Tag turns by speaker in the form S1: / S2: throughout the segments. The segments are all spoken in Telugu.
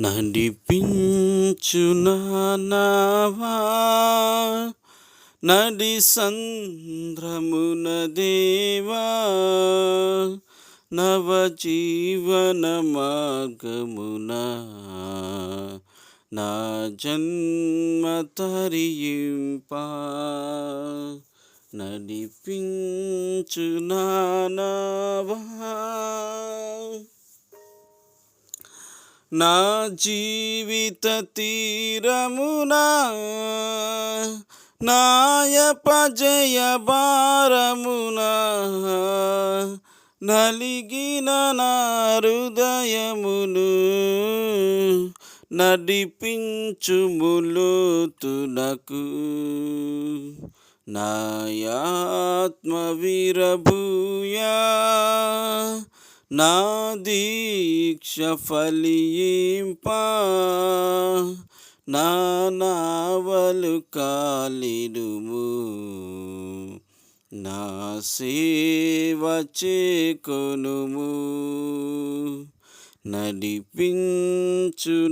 S1: నడిపించు నావా నడి సంద్రమున దేవా నవజీవన మార్గమున నా జన్మ తరియింపా. నడిపించు నావా నా జీవిత తీరమునా నాయపజయ భారమునా నలిగిన నా హృదయమును నడిపించుములోతునకు నాయాత్మ విరభూయా. నా దీక్ష ఫలింప. నా నావలు కాలిడుము. నా సేవ చేకొనుము. నడిపించు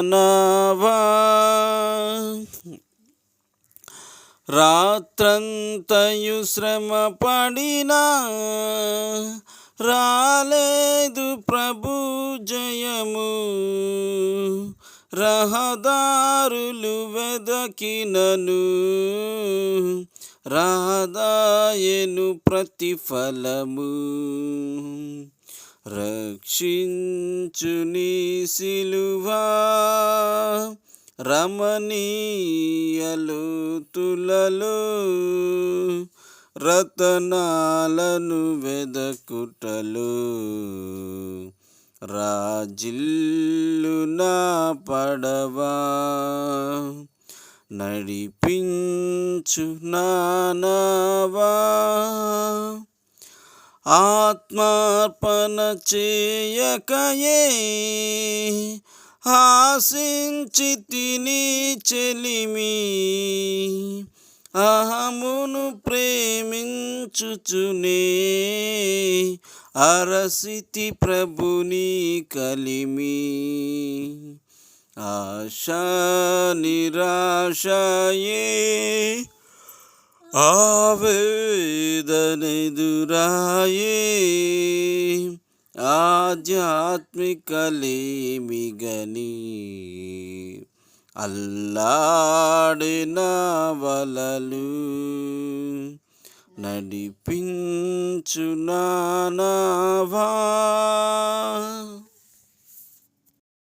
S1: నావా. రాత్రంతయు శ్రమ పడినా రాలేదు ప్రభు జయము. రహదారులు వెదకినను. రాదాయను ప్రతిఫలము. రక్షించు నీ సిలువా. రమణీయలు తులలో. రతనాలను వెదకుటలు. రాజిల్లు నా పడవా. నడిపించు నానవా. ఆత్మార్పణ చేయకయే. ఆశించి తిని చెలిమి. అహమును ప్రేమించుచునే అరసితి ప్రభుని కలిమి ఆశా నిరాశయే ఆవేదనెదురాయే ఆధ్యాత్మికలేమిగని అల్లాడిన వలలు నడిపించు నానవా.